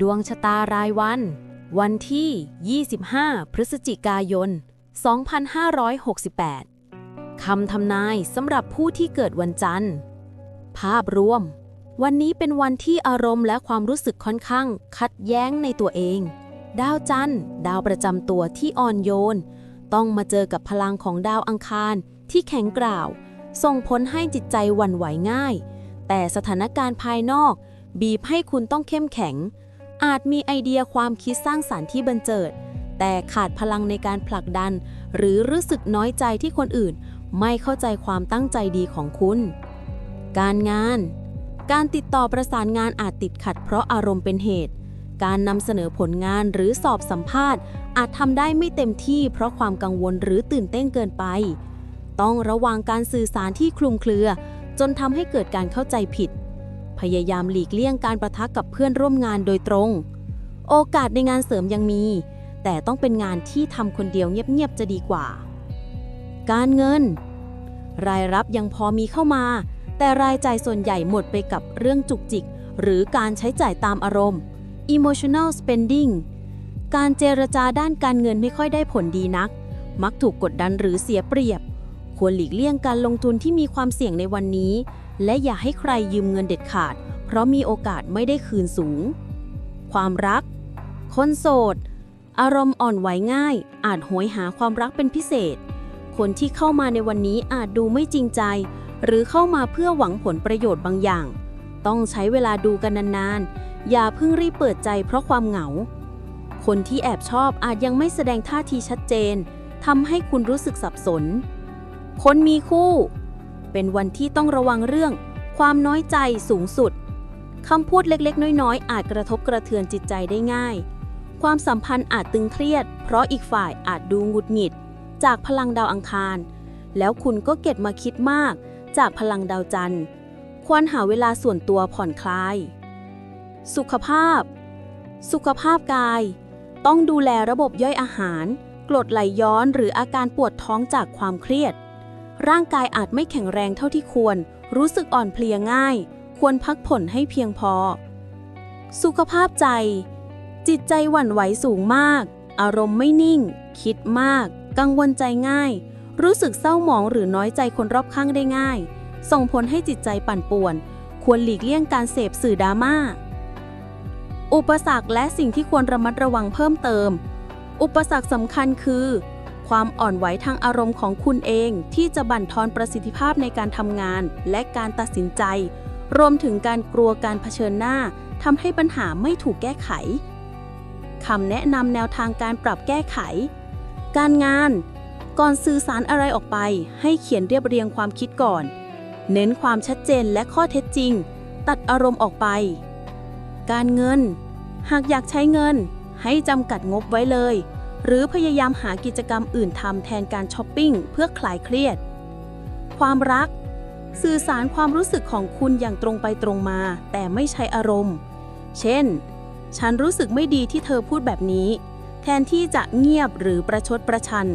ดวงชะตารายวัน วันที่ 25 พฤศจิกายน 2568 คำทำนายสำหรับผู้ที่เกิดวันจันทร์ ภาพรวม วันนี้เป็นวันที่อารมณ์และความรู้สึกค่อนข้างขัดแย้งในตัวเอง ดาวจันทร์ ดาวประจำตัวที่อ่อนโยน ต้องมาเจอกับพลังของดาวอังคารที่แข็งกร้าว ส่งผลให้จิตใจหวั่นไหวง่าย แต่สถานการณ์ภายนอก บีบให้คุณต้องเข้มแข็ง อาจมีไอเดียความคิดสร้างสารรค์ที่บันเจิด แต่ขาดพลังในการผลักดัน หรือรู้สึกน้อยใจที่คนอื่น ไม่เข้าใจความตั้งใจดีของคุณ การงาน การติดต่อประสานงานอาจติดขัดเพราะอารมณ์เป็นเหตุ การนำเสนอผลงานหรือสอบสัมภาษณ์ อาจทำได้ไม่เต็มที่เพราะความกังวลหรือตื่นเต้นเกินไป ต้องระวังการสื่อสารที่คลุมเครือ จนทำให้เกิดการเข้าใจผิด พยายามหลีกเลี่ยงการประทะกับเพื่อนร่วมงานโดยตรง โอกาสในงานเสริมยังมี แต่ต้องเป็นงานที่ทำคนเดียวเงียบๆจะดีกว่า การเงิน รายรับยังพอมีเข้ามา แต่รายจ่ายส่วนใหญ่หมดไปกับเรื่องจุกจิก หรือการใช้จ่ายตามอารมณ์ emotional spending การเจรจาด้านการเงินไม่ค่อยได้ผลดีนัก มักถูกกดดันหรือเสียเปรียบ ควรหลีกเลี่ยงการลงทุนที่มีความเสี่ยงในวันนี้ และอย่าให้ใครยืมเงินเด็ดขาด เพราะมีโอกาสไม่ได้คืนสูง ความรัก คนโสด อารมณ์อ่อนไหวง่าย อาจโหยหาความรักเป็นพิเศษ คนที่เข้ามาในวันนี้อาจดูไม่จริงใจ หรือเข้ามาเพื่อหวังผลประโยชน์บางอย่าง ต้องใช้เวลาดูกันนานๆ อย่าเพิ่งรีบเปิดใจเพราะความเหงา คนที่แอบชอบอาจยังไม่แสดงท่าทีชัดเจนทำให้คุณรู้สึกสับสน คนมีคู่ เป็นวันที่ต้องระวังเรื่อง ความน้อยใจสูงสุดคำพูดเล็กๆ น้อยๆ อาจกระทบกระเทือนจิตใจได้ง่าย ความสัมพันธ์อาจตึงเครียด เพราะอีกฝ่ายอาจดูหงุดหงิด จากพลังดาวอังคาร แล้วคุณก็เก็บมาคิดมาก จากพลังดาวจันทร์ ควรหาเวลาส่วนตัวผ่อนคลาย สุขภาพ สุขภาพกาย ต้องดูแลระบบย่อยอาหาร กรดไหลย้อนหรืออาการปวดท้องจากความเครียด ร่างกายอาจไม่แข็งแรงเท่าที่ควร รู้สึกอ่อนเพลียง่าย ควรพักผ่อนให้เพียงพอ สุขภาพใจ จิตใจหวั่นไหวสูงมาก อารมณ์ไม่นิ่ง คิดมาก กังวลใจง่าย รู้สึกเศร้าหมองหรือน้อยใจคนรอบข้างได้ง่าย ส่งผลให้จิตใจปั่นป่วน ควรหลีกเลี่ยงการเสพสื่อดราม่า อุปสรรคและสิ่งที่ควรระมัดระวังเพิ่มเติม อุปสรรคสำคัญคือ ความอ่อนไหวทางอารมณ์ของคุณเอง ที่จะบั่นทอนประสิทธิภาพในการทำงาน และการตัดสินใจ รวมถึงการกลัวการเผชิญหน้าทำให้ปัญหาไม่ถูกแก้ไขคำแนะนำแนวทางการปรับแก้ไข การงาน ก่อนสื่อสารอะไรออกไป ให้เขียนเรียบเรียงความคิดก่อน เน้นความชัดเจนและข้อเท็จจริง ตัดอารมณ์ออกไป การเงิน หากอยากใช้เงิน ให้จำกัดงบไว้เลย หรือพยายามหากิจกรรมอื่นทำแทนการช้อปปิ้งเพื่อคลายเครียด ความรัก สื่อสารความรู้สึกของคุณอย่างตรงไปตรงมา แต่ไม่ใช้อารมณ์ เช่น ฉันรู้สึกไม่ดีที่เธอพูดแบบนี้ แทนที่จะเงียบหรือประชดประชัน